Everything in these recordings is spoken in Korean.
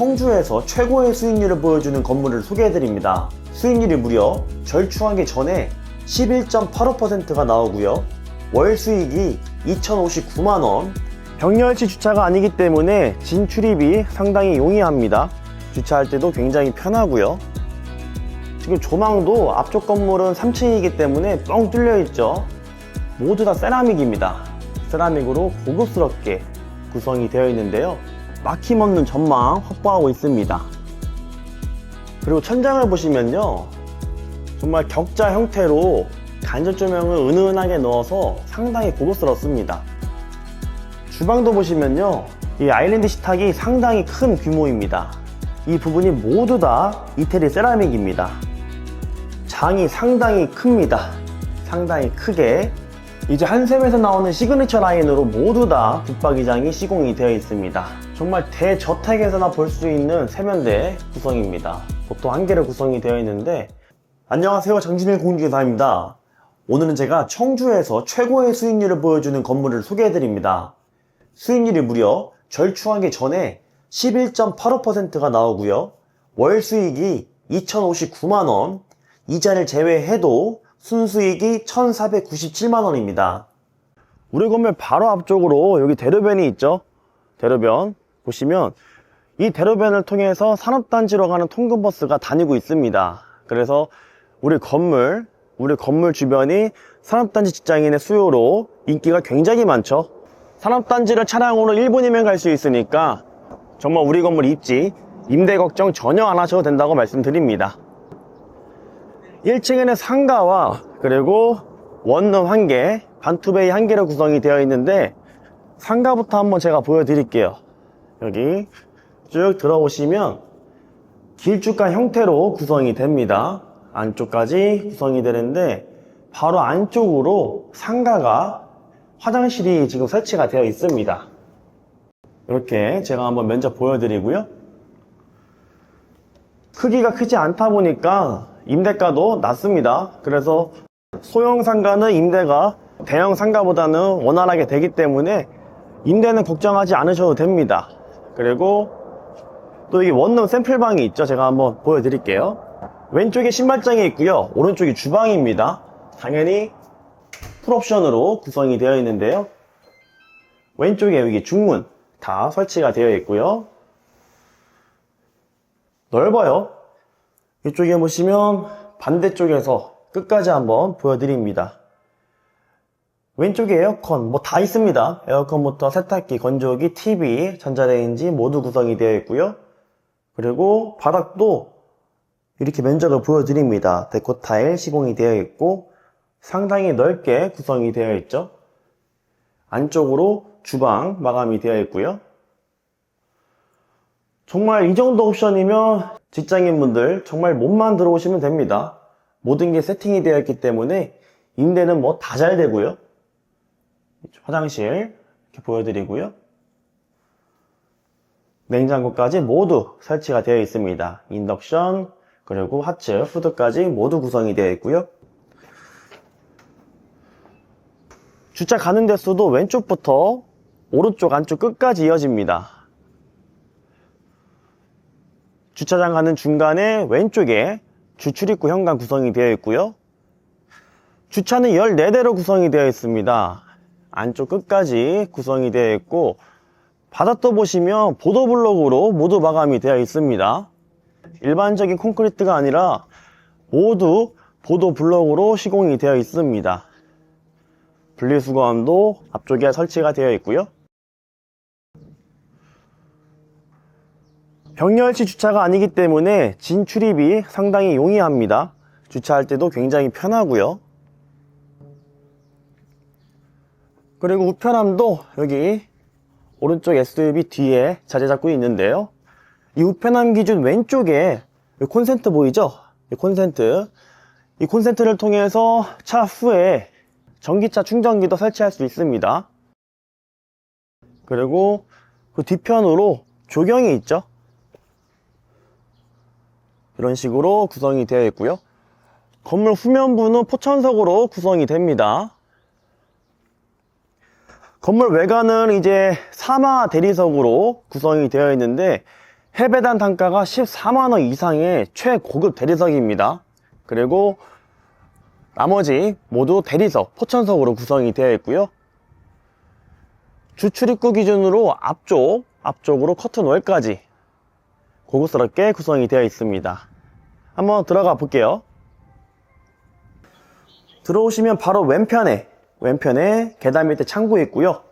청주에서 최고의 수익률을 보여주는 건물을 소개해드립니다. 수익률이 무려 절충하기 전에 11.85%가 나오고요. 월 수익이 2,059만원. 병렬치 주차가 아니기 때문에 진출입이 상당히 용이합니다. 주차할 때도 굉장히 편하고요. 지금 조망도 앞쪽 건물은 3층이기 때문에 뻥 뚫려 있죠. 모두 다 세라믹입니다. 세라믹으로 고급스럽게 구성이 되어 있는데요. 막힘없는 전망 확보하고 있습니다. 그리고 천장을 보시면요. 정말 격자 형태로 간접 조명을 은은하게 넣어서 상당히 고급스럽습니다. 주방도 보시면요. 이 아일랜드 식탁이 상당히 큰 규모입니다. 이 부분이 모두 다 이태리 세라믹입니다. 장이 상당히 큽니다. 상당히 크게 이제 한샘에서 나오는 시그니처 라인으로 모두 다 붙박이장이 시공이 되어 있습니다. 정말 대저택에서나 볼 수 있는 세면대 구성입니다. 보통 한 개로 구성이 되어 있는데 안녕하세요 정진일 공주기사입니다. 오늘은 제가 청주에서 최고의 수익률을 보여주는 건물을 소개해드립니다. 수익률이 무려 절충하기 전에 11.85%가 나오고요. 월 수익이 2,059만원, 이자를 제외해도 순수익이 1,497만원입니다. 우리 건물 바로 앞쪽으로 여기 대로변이 있죠? 대로변. 보시면 이 대로변을 통해서 산업단지로 가는 통근버스가 다니고 있습니다. 그래서 우리 건물, 우리 건물 주변이 산업단지 직장인의 수요로 인기가 굉장히 많죠. 산업단지를 차량으로 1분이면 갈 수 있으니까 정말 우리 건물 입지, 임대 걱정 전혀 안 하셔도 된다고 말씀드립니다. 1층에는 상가와 그리고 원룸 한 개, 반투베이 한 개로 구성이 되어 있는데 상가부터 한번 제가 보여드릴게요. 여기 쭉 들어오시면 길쭉한 형태로 구성이 됩니다. 안쪽까지 구성이 되는데 바로 안쪽으로 상가가 화장실이 지금 설치가 되어 있습니다. 이렇게 제가 한번 면접 보여드리고요. 크기가 크지 않다 보니까 임대가도 낮습니다. 그래서 소형 상가는 임대가 대형 상가보다는 원활하게 되기 때문에 임대는 걱정하지 않으셔도 됩니다. 그리고 또 여기 원룸 샘플방이 있죠. 제가 한번 보여드릴게요. 왼쪽에 신발장이 있고요. 오른쪽이 주방입니다. 당연히 풀옵션으로 구성이 되어 있는데요. 왼쪽에 여기 중문 다 설치가 되어 있고요. 넓어요. 이쪽에 보시면 반대쪽에서 끝까지 한번 보여드립니다. 왼쪽에 에어컨 뭐 다 있습니다. 에어컨부터 세탁기, 건조기, TV, 전자레인지 모두 구성이 되어 있고요. 그리고 바닥도 이렇게 면적을 보여드립니다. 데코 타일 시공이 되어 있고 상당히 넓게 구성이 되어 있죠. 안쪽으로 주방 마감이 되어 있고요. 정말 이 정도 옵션이면 직장인분들 정말 몸만 들어오시면 됩니다. 모든 게 세팅이 되어 있기 때문에 임대는 뭐 다 잘 되고요. 화장실 이렇게 보여드리고요. 냉장고까지 모두 설치가 되어 있습니다. 인덕션 그리고 하츠, 후드까지 모두 구성이 되어 있고요. 주차 가는 데수도 왼쪽부터 오른쪽 안쪽 끝까지 이어집니다. 주차장 가는 중간에 왼쪽에 주출입구 현관 구성이 되어 있고요. 주차는 14대로 구성이 되어 있습니다. 안쪽 끝까지 구성이 되어 있고 바닥도 보시면 보도블록으로 모두 마감이 되어 있습니다. 일반적인 콘크리트가 아니라 모두 보도블록으로 시공이 되어 있습니다. 분리수거함도 앞쪽에 설치가 되어 있고요. 병렬치 주차가 아니기 때문에 진출입이 상당히 용이합니다. 주차할 때도 굉장히 편하고요. 그리고 우편함도 여기 오른쪽 SUV 뒤에 자리 잡고 있는데요. 이 우편함 기준 왼쪽에 이 콘센트 보이죠? 이 콘센트. 이 콘센트를 통해서 차 후에 전기차 충전기도 설치할 수 있습니다. 그리고 그 뒤편으로 조경이 있죠? 이런 식으로 구성이 되어 있고요. 건물 후면부는 포천석으로 구성이 됩니다. 건물 외관은 이제 사마 대리석으로 구성이 되어 있는데 해배단 단가가 14만원 이상의 최고급 대리석입니다. 그리고 나머지 모두 대리석, 포천석으로 구성이 되어 있고요. 주출입구 기준으로 앞쪽, 앞쪽으로 커튼 월까지 고급스럽게 구성이 되어 있습니다. 한번 들어가 볼게요. 들어오시면 바로 왼편에, 왼편에 계단 밑에 창고 있고요.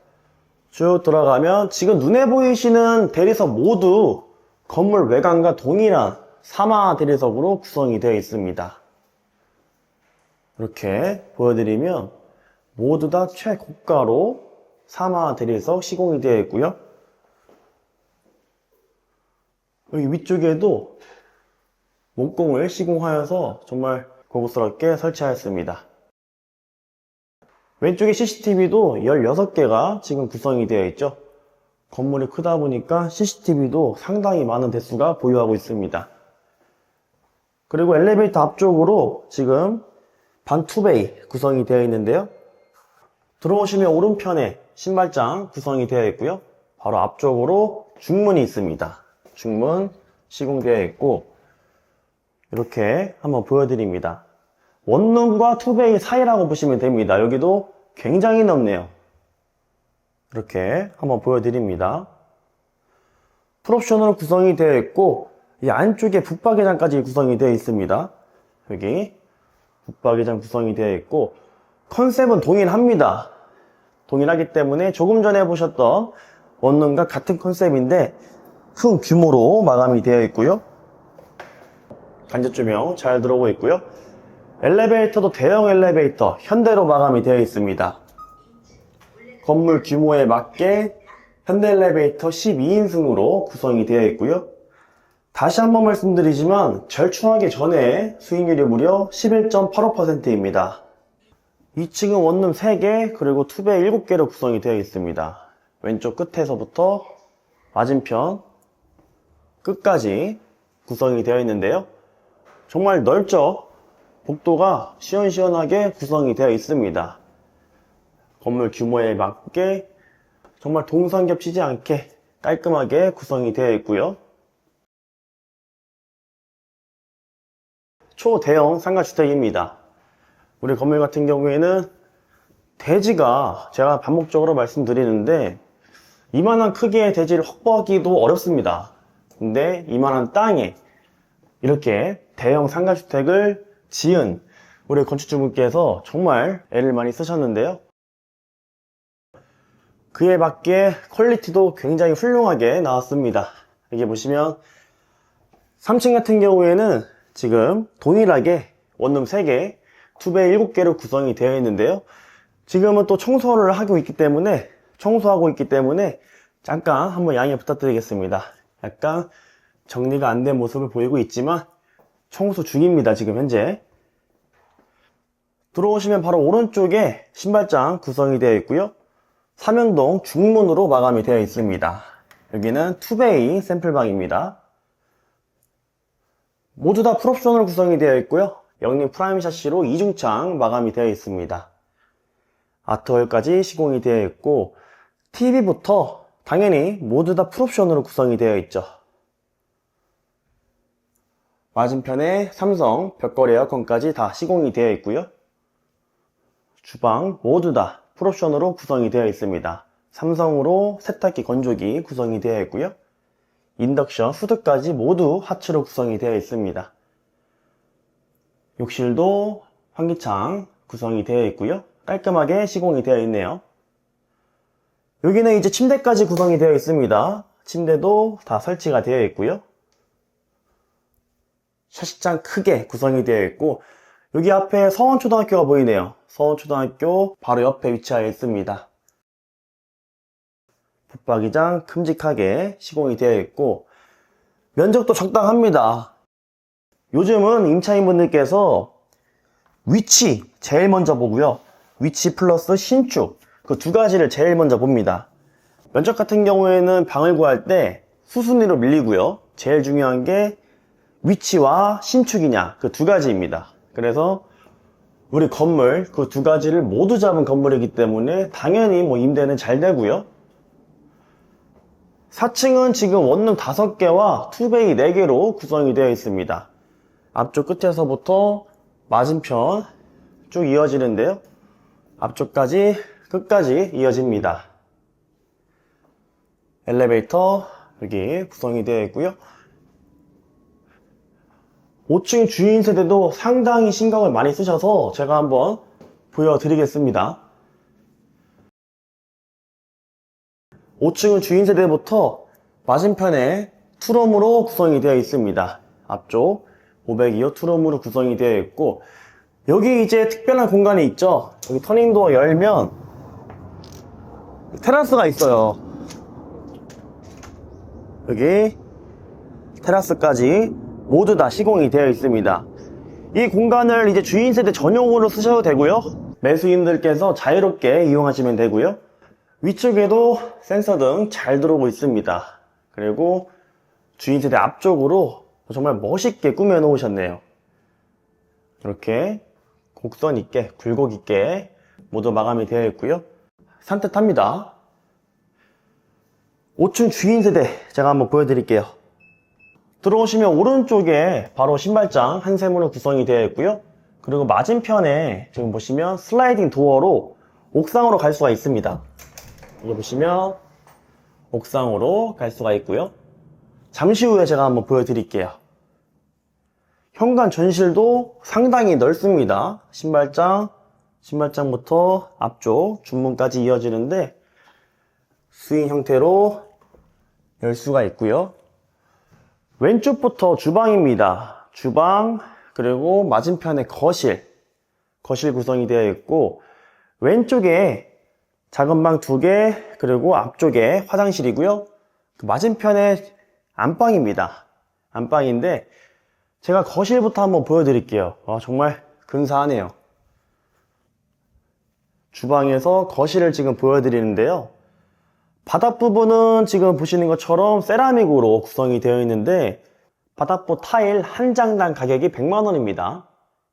쭉 들어가면 지금 눈에 보이시는 대리석 모두 건물 외관과 동일한 사마 대리석으로 구성이 되어 있습니다. 이렇게 보여드리면 모두 다 최고가로 사마 대리석 시공이 되어 있고요. 여기 위쪽에도 목공을 시공하여서 정말 고급스럽게 설치하였습니다. 왼쪽에 CCTV도 16개가 지금 구성이 되어 있죠. 건물이 크다 보니까 CCTV도 상당히 많은 대수가 보유하고 있습니다. 그리고 엘리베이터 앞쪽으로 지금 반 투베이 구성이 되어 있는데요. 들어오시면 오른편에 신발장 구성이 되어 있고요. 바로 앞쪽으로 중문이 있습니다. 중문 시공되어 있고 이렇게 한번 보여드립니다. 원룸과 투베이 사이라고 보시면 됩니다. 여기도 굉장히 넓네요. 이렇게 한번 보여드립니다. 풀옵션으로 구성이 되어 있고 이 안쪽에 붙박이장까지 구성이 되어 있습니다. 여기 붙박이장 구성이 되어 있고 컨셉은 동일합니다. 동일하기 때문에 조금 전에 보셨던 원룸과 같은 컨셉인데 큰 규모로 마감이 되어 있고요. 간접 조명 잘 들어오고 있고요. 엘리베이터도 대형 엘리베이터 현대로 마감이 되어 있습니다. 건물 규모에 맞게 현대 엘리베이터 12인승으로 구성이 되어 있고요. 다시 한번 말씀드리지만 절충하기 전에 수익률이 무려 11.85%입니다. 2층은 원룸 3개 그리고 투베 7개로 구성이 되어 있습니다. 왼쪽 끝에서부터 맞은편 끝까지 구성이 되어 있는데요. 정말 넓죠? 복도가 시원시원하게 구성이 되어 있습니다. 건물 규모에 맞게 정말 동선 겹치지 않게 깔끔하게 구성이 되어 있고요. 초대형 상가주택입니다. 우리 건물 같은 경우에는 대지가 제가 반복적으로 말씀드리는데 이만한 크기의 대지를 확보하기도 어렵습니다. 근데 이만한 땅에 이렇게 대형 상가주택을 지은 우리 건축주분께서 정말 애를 많이 쓰셨는데요. 그에 맞게 퀄리티도 굉장히 훌륭하게 나왔습니다. 여기 보시면 3층 같은 경우에는 지금 동일하게 원룸 3개, 투베 7개로 구성이 되어 있는데요. 지금은 또 청소를 하고 있기 때문에 청소하고 있기 때문에 잠깐 한번 양해 부탁드리겠습니다. 약간 정리가 안 된 모습을 보이고 있지만 청소 중입니다. 지금 현재. 들어오시면 바로 오른쪽에 신발장 구성이 되어 있고요. 삼연동 중문으로 마감이 되어 있습니다. 여기는 투베이 샘플방입니다. 모두 다 풀옵션으로 구성이 되어 있고요. 영림 프라임 샤시로 이중창 마감이 되어 있습니다. 아트월까지 시공이 되어 있고 TV부터 당연히 모두 다 풀옵션으로 구성이 되어 있죠. 맞은편에 삼성 벽걸이 에어컨까지 다 시공이 되어 있고요. 주방 모두 다 풀옵션으로 구성이 되어 있습니다. 삼성으로 세탁기 건조기 구성이 되어 있고요. 인덕션 후드까지 모두 하츠로 구성이 되어 있습니다. 욕실도 환기창 구성이 되어 있고요. 깔끔하게 시공이 되어 있네요. 여기는 이제 침대까지 구성이 되어 있습니다. 침대도 다 설치가 되어 있고요. 샤시장 크게 구성이 되어 있고 여기 앞에 서원초등학교가 보이네요. 서원초등학교 바로 옆에 위치하여 있습니다. 붙박이장 큼직하게 시공이 되어 있고 면적도 적당합니다. 요즘은 임차인분들께서 위치 제일 먼저 보고요. 위치 플러스 신축 그 두 가지를 제일 먼저 봅니다. 면적 같은 경우에는 방을 구할 때 수순위로 밀리고요. 제일 중요한 게 위치와 신축이냐 그 두 가지입니다. 그래서 우리 건물 그 두 가지를 모두 잡은 건물이기 때문에 당연히 뭐 임대는 잘 되고요. 4층은 지금 원룸 5개와 투베이 4개로 구성이 되어 있습니다. 앞쪽 끝에서부터 맞은편 쭉 이어지는데요. 앞쪽까지 끝까지 이어집니다. 엘리베이터 여기 구성이 되어 있고요. 5층 주인 세대도 상당히 신경을 많이 쓰셔서 제가 한번 보여드리겠습니다. 5층은 주인 세대부터 맞은편에 투룸으로 구성이 되어 있습니다. 앞쪽 502호 투룸으로 구성이 되어 있고 여기 이제 특별한 공간이 있죠. 여기 터닝도어 열면 테라스가 있어요. 여기 테라스까지 모두 다 시공이 되어 있습니다. 이 공간을 이제 주인 세대 전용으로 쓰셔도 되고요. 매수인들께서 자유롭게 이용하시면 되고요. 위쪽에도 센서 등 잘 들어오고 있습니다. 그리고 주인 세대 앞쪽으로 정말 멋있게 꾸며 놓으셨네요. 이렇게 곡선 있게 굴곡 있게 모두 마감이 되어 있고요. 산뜻합니다. 5층 주인 세대 제가 한번 보여드릴게요. 들어오시면 오른쪽에 바로 신발장 한 세모로 구성이 되어 있고요. 그리고 맞은편에 지금 보시면 슬라이딩 도어로 옥상으로 갈 수가 있습니다. 여기 보시면 옥상으로 갈 수가 있고요. 잠시 후에 제가 한번 보여드릴게요. 현관 전실도 상당히 넓습니다. 신발장, 신발장부터 앞쪽 중문까지 이어지는데 스윙 형태로 열 수가 있고요. 왼쪽부터 주방입니다. 주방, 그리고 맞은편에 거실, 거실 구성이 되어 있고, 왼쪽에 작은 방 두 개, 그리고 앞쪽에 화장실이고요. 그 맞은편에 안방입니다. 안방인데, 제가 거실부터 한번 보여드릴게요. 와, 정말 근사하네요. 주방에서 거실을 지금 보여드리는데요. 바닥 부분은 지금 보시는 것처럼 세라믹으로 구성이 되어 있는데 바닥부 타일 한 장당 가격이 100만원입니다.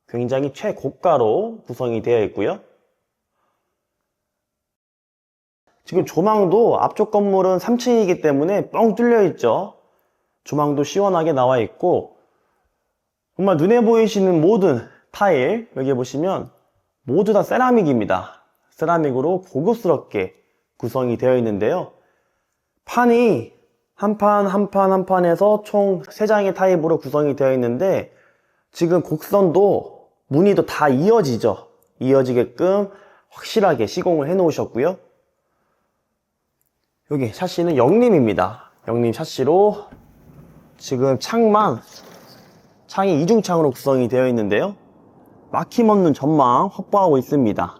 굉장히 최고가로 구성이 되어 있고요. 지금 조망도 앞쪽 건물은 3층이기 때문에 뻥 뚫려 있죠. 조망도 시원하게 나와 있고 정말 눈에 보이시는 모든 타일 여기 보시면 모두 다 세라믹입니다. 세라믹으로 고급스럽게 구성이 되어 있는데요. 판이 한 판, 한 판, 한 판에서 총 3장의 타입으로 구성이 되어 있는데 지금 곡선도 무늬도 다 이어지죠. 이어지게끔 확실하게 시공을 해 놓으셨고요. 여기 샤시는 영림입니다. 영림 샤시로 지금 창만 창이 이중창으로 구성이 되어 있는데요. 막힘없는 전망 확보하고 있습니다.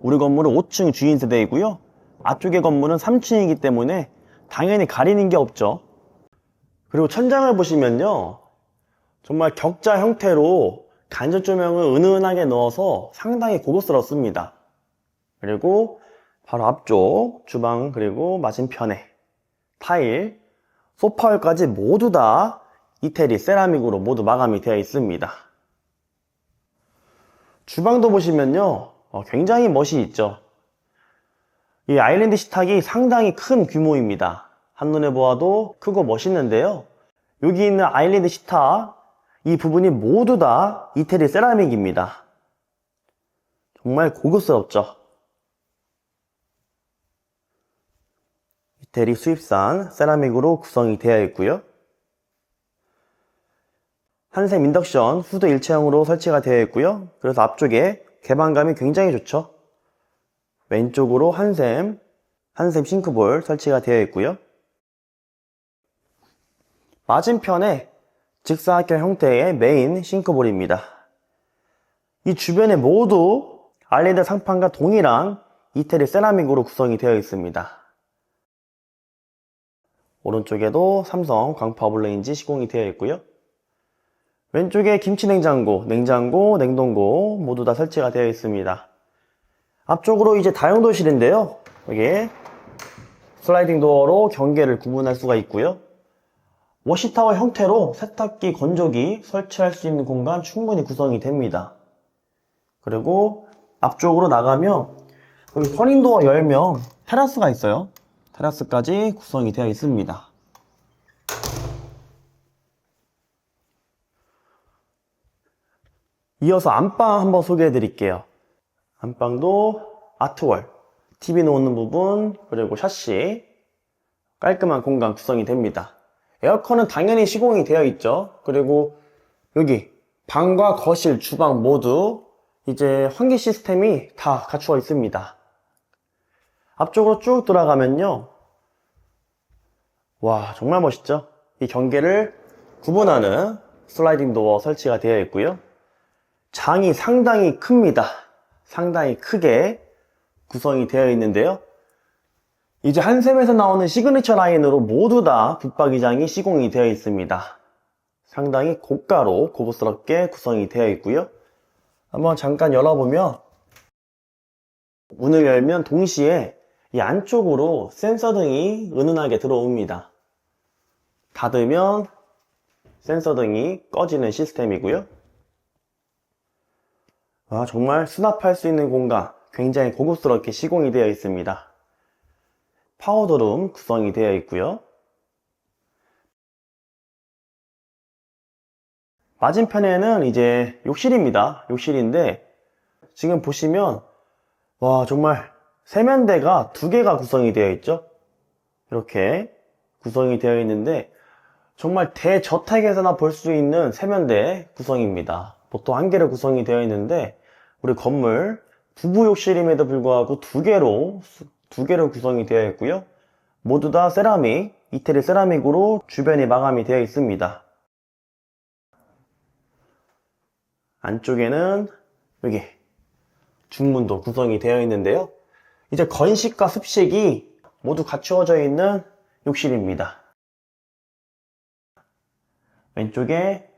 우리 건물은 5층 주인 세대이고요. 앞쪽의 건물은 3층이기 때문에 당연히 가리는 게 없죠. 그리고 천장을 보시면요. 정말 격자 형태로 간접 조명을 은은하게 넣어서 상당히 고급스럽습니다. 그리고 바로 앞쪽 주방 그리고 맞은편에 타일, 소파열까지 모두 다 이태리 세라믹으로 모두 마감이 되어 있습니다. 주방도 보시면요. 어, 굉장히 멋이 있죠. 이 아일랜드 식탁이 상당히 큰 규모입니다. 한눈에 보아도 크고 멋있는데요. 여기 있는 아일랜드 식탁, 이 부분이 모두 다 이태리 세라믹입니다. 정말 고급스럽죠. 이태리 수입산 세라믹으로 구성이 되어 있고요. 한샘 인덕션 후드 일체형으로 설치가 되어 있고요. 그래서 앞쪽에 개방감이 굉장히 좋죠. 왼쪽으로 한샘, 한샘 싱크볼 설치가 되어 있고요. 맞은편에 직사각형 형태의 메인 싱크볼입니다. 이 주변에 모두 알레드 상판과 동일한 이태리 세라믹으로 구성이 되어 있습니다. 오른쪽에도 삼성 광파 블레인지 시공이 되어 있고요. 왼쪽에 김치 냉장고, 냉장고, 냉동고 모두 다 설치가 되어 있습니다. 앞쪽으로 이제 다용도실인데요. 여기 슬라이딩 도어로 경계를 구분할 수가 있고요. 워시타워 형태로 세탁기, 건조기 설치할 수 있는 공간 충분히 구성이 됩니다. 그리고 앞쪽으로 나가면 여기 터닝도어 열면 테라스가 있어요. 테라스까지 구성이 되어 있습니다. 이어서 안방 한번 소개해 드릴게요. 안방도 아트월, TV 놓는 부분, 그리고 샤시, 깔끔한 공간 구성이 됩니다. 에어컨은 당연히 시공이 되어 있죠. 그리고 여기 방과 거실, 주방 모두 이제 환기 시스템이 다 갖추어 있습니다. 앞쪽으로 쭉 돌아가면요. 와, 정말 멋있죠? 이 경계를 구분하는 슬라이딩 도어 설치가 되어 있고요. 장이 상당히 큽니다. 상당히 크게 구성이 되어 있는데요. 이제 한샘에서 나오는 시그니처 라인으로 모두 다 붙박이장이 시공이 되어 있습니다. 상당히 고가로 고급스럽게 구성이 되어 있고요. 한번 잠깐 열어보면 문을 열면 동시에 이 안쪽으로 센서 등이 은은하게 들어옵니다. 닫으면 센서 등이 꺼지는 시스템이고요. 아, 정말 수납할 수 있는 공간 굉장히 고급스럽게 시공이 되어 있습니다. 파우더룸 구성이 되어 있고요. 맞은편에는 이제 욕실입니다. 욕실인데 지금 보시면 와 정말 세면대가 두 개가 구성이 되어 있죠. 이렇게 구성이 되어 있는데 정말 대저택에서나 볼 수 있는 세면대 구성입니다. 보통 한 개로 구성이 되어 있는데 우리 건물 부부 욕실임에도 불구하고 두 개로 두 개로 구성이 되어 있고요. 모두 다 세라믹, 이태리 세라믹으로 주변이 마감이 되어 있습니다. 안쪽에는 여기 중문도 구성이 되어 있는데요. 이제 건식과 습식이 모두 갖추어져 있는 욕실입니다. 왼쪽에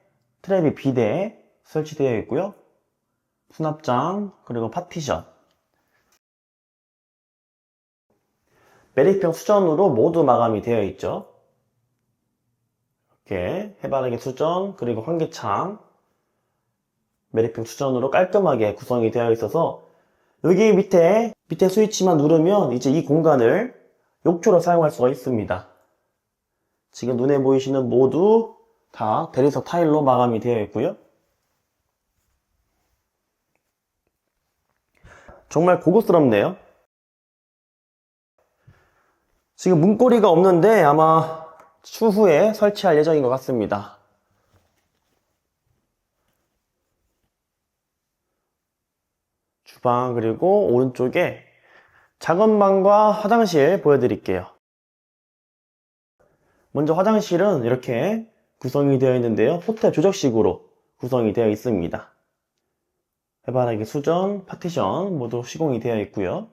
트랩이 비대 설치되어 있고요. 수납장, 그리고 파티션. 메리평 수전으로 모두 마감이 되어 있죠. 이렇게 해바라기 수전, 그리고 환기창, 메리평 수전으로 깔끔하게 구성이 되어 있어서 여기 밑에 밑에 스위치만 누르면 이제 이 공간을 욕조로 사용할 수가 있습니다. 지금 눈에 보이시는 모두 다 대리석 타일로 마감이 되어 있고요. 정말 고급스럽네요. 지금 문고리가 없는데 아마 추후에 설치할 예정인 것 같습니다. 주방 그리고 오른쪽에 작은 방과 화장실 보여드릴게요. 먼저 화장실은 이렇게 구성이 되어 있는데요. 호텔 조적식으로 구성이 되어 있습니다. 해바라기 수전, 파티션 모두 시공이 되어 있고요.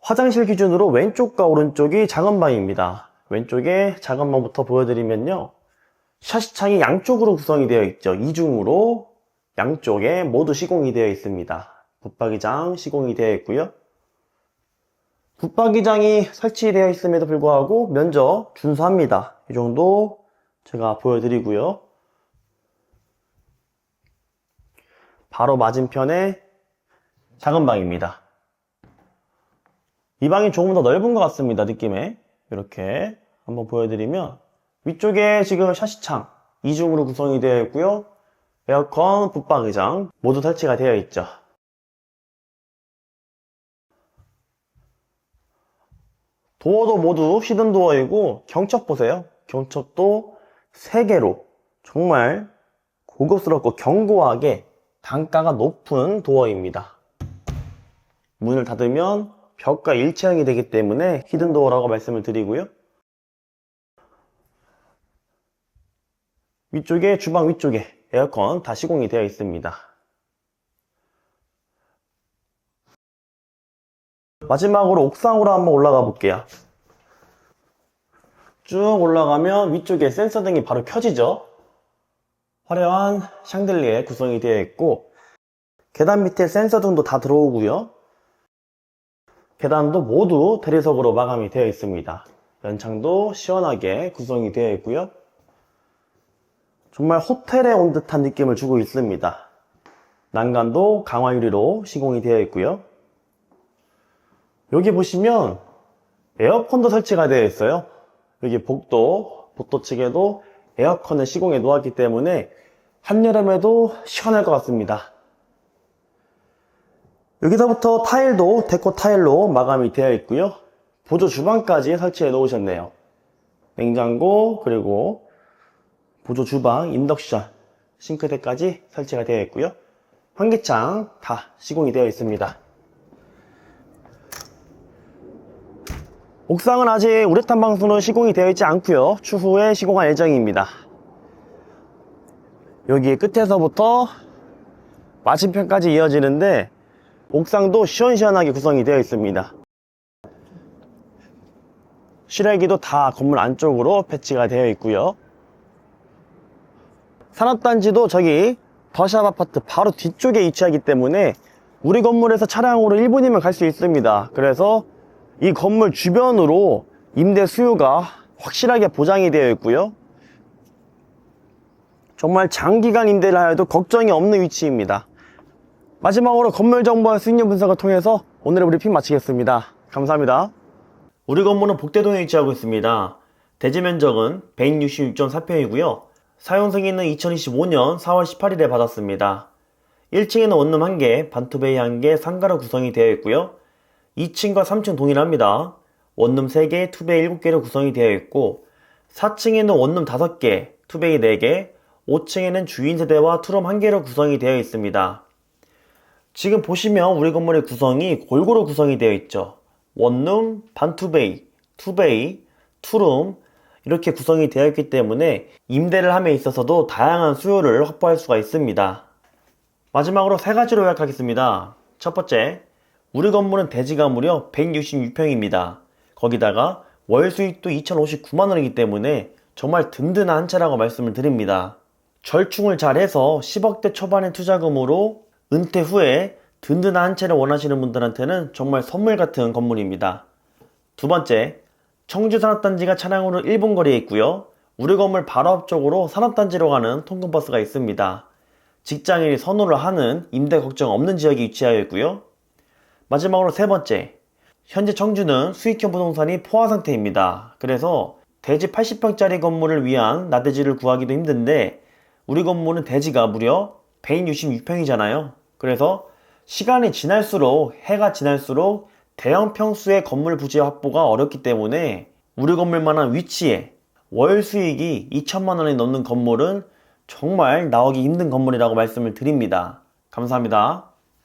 화장실 기준으로 왼쪽과 오른쪽이 작은 방입니다. 왼쪽에 작은 방부터 보여드리면요. 샤시창이 양쪽으로 구성이 되어 있죠. 이중으로 양쪽에 모두 시공이 되어 있습니다. 붙박이장 시공이 되어 있고요. 붙박이장이 설치되어 있음에도 불구하고 면적 준수합니다. 이 정도 제가 보여드리고요. 바로 맞은편에 작은 방입니다. 이 방이 조금 더 넓은 것 같습니다. 느낌에 이렇게 한번 보여드리면 위쪽에 지금 샤시창 이중으로 구성이 되어 있고요. 에어컨, 붙박이장 모두 설치가 되어 있죠. 도어도 모두 히든 도어이고 경첩 보세요. 경첩도 3개로 정말 고급스럽고 견고하게 단가가 높은 도어입니다. 문을 닫으면 벽과 일체형이 되기 때문에 히든 도어라고 말씀을 드리고요. 위쪽에 주방 위쪽에 에어컨 다 시공이 되어 있습니다. 마지막으로 옥상으로 한번 올라가 볼게요. 쭉 올라가면 위쪽에 센서 등이 바로 켜지죠. 화려한 샹들리에 구성이 되어 있고 계단 밑에 센서 등도 다 들어오고요. 계단도 모두 대리석으로 마감이 되어 있습니다. 연창도 시원하게 구성이 되어 있고요. 정말 호텔에 온 듯한 느낌을 주고 있습니다. 난간도 강화 유리로 시공이 되어 있고요. 여기 보시면 에어컨도 설치가 되어 있어요. 여기 복도, 복도 측에도 에어컨을 시공해 놓았기 때문에 한여름에도 시원할 것 같습니다. 여기서부터 타일도 데코 타일로 마감이 되어 있고요. 보조 주방까지 설치해 놓으셨네요. 냉장고 그리고 보조 주방, 인덕션, 싱크대까지 설치가 되어 있고요. 환기창 다 시공이 되어 있습니다. 옥상은 아직 우레탄 방수는 시공이 되어 있지 않고요. 추후에 시공할 예정입니다. 여기 끝에서부터 맞은편까지 이어지는데 옥상도 시원시원하게 구성이 되어 있습니다. 실외기도 다 건물 안쪽으로 배치가 되어 있고요. 산업단지도 저기 더샵 아파트 바로 뒤쪽에 위치하기 때문에 우리 건물에서 차량으로 1분이면 갈 수 있습니다. 그래서 이 건물 주변으로 임대 수요가 확실하게 보장이 되어 있고요. 정말 장기간 임대를 하여도 걱정이 없는 위치입니다. 마지막으로 건물 정보와 수익률 분석을 통해서 오늘의 브리핑 마치겠습니다. 감사합니다. 우리 건물은 복대동에 위치하고 있습니다. 대지 면적은 166.4평이고요. 사용 승인은 2025년 4월 18일에 받았습니다. 1층에는 원룸 1개, 반투베이 1개, 상가로 구성이 되어 있고요. 2층과 3층 동일합니다. 원룸 3개, 투베이 7개로 구성이 되어 있고 4층에는 원룸 5개, 투베이 4개, 5층에는 주인 세대와 투룸 1개로 구성이 되어 있습니다. 지금 보시면 우리 건물의 구성이 골고루 구성이 되어 있죠. 원룸, 반투베이, 투베이, 투룸 이렇게 구성이 되어 있기 때문에 임대를 함에 있어서도 다양한 수요를 확보할 수가 있습니다. 마지막으로 세 가지로 요약하겠습니다. 첫 번째, 우리 건물은 대지가 무려 166평입니다. 거기다가 월 수익도 2,059만 원이기 때문에 정말 든든한 한 채라고 말씀을 드립니다. 절충을 잘해서 10억대 초반의 투자금으로 은퇴 후에 든든한 한 채를 원하시는 분들한테는 정말 선물 같은 건물입니다. 두 번째, 청주 산업단지가 차량으로 1분 거리에 있고요. 우리 건물 바로 앞쪽으로 산업단지로 가는 통근버스가 있습니다. 직장인이 선호를 하는 임대 걱정 없는 지역에 위치하여 있고요. 마지막으로 세 번째, 현재 청주는 수익형 부동산이 포화 상태입니다. 그래서 대지 80평짜리 건물을 위한 나대지를 구하기도 힘든데 우리 건물은 대지가 무려 166평이잖아요. 그래서 시간이 지날수록 해가 지날수록 대형 평수의 건물 부지 확보가 어렵기 때문에 우리 건물만한 위치에 월 수익이 2천만 원이 넘는 건물은 정말 나오기 힘든 건물이라고 말씀을 드립니다. 감사합니다.